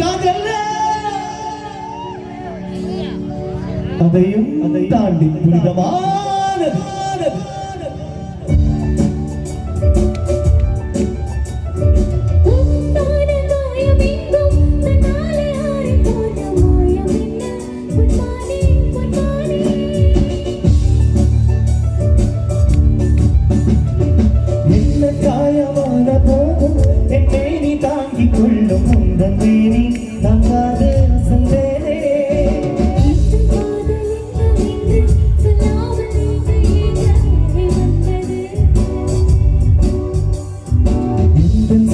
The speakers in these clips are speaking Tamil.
காதல்ல. அதையும் அதை தாண்டி புனிதமானது. நீ தாங்காத சந்தேனே இத்தன்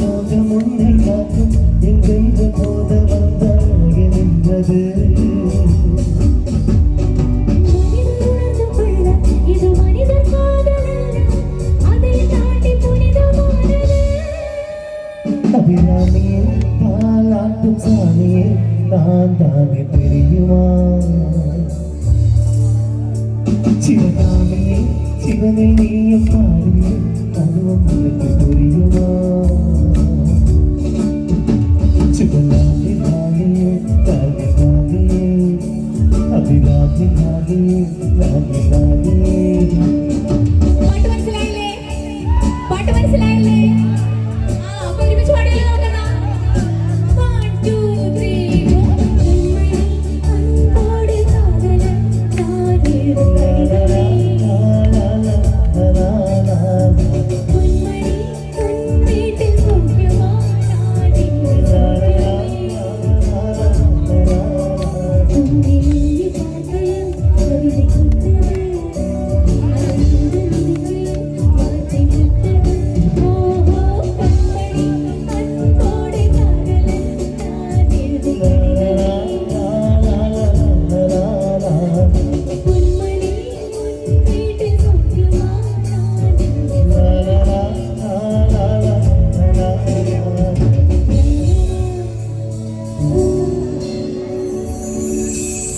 காதல் என்னவென்று சொல்லாமல் நீங்க ஏங்க வந்தது எந்தன் சாகம் உன்னை காக்கும் எங்கென்று போத வந்தாய் நின்றது மனிதர் உணர்ந்து கொள்ள இது மனிதர் காதல் அல்ல அதை தாண்டி புனிதமானது அபிராமியே பாலாட்டும் சாமியே நான் தானே தெரியுமா சிவகாமியே சிவனை நீயும் பாடியே அதுவும் உனக்கு புரியுமா சிவகாமி காளியே காளி காளியே அபிராமி காளியே you.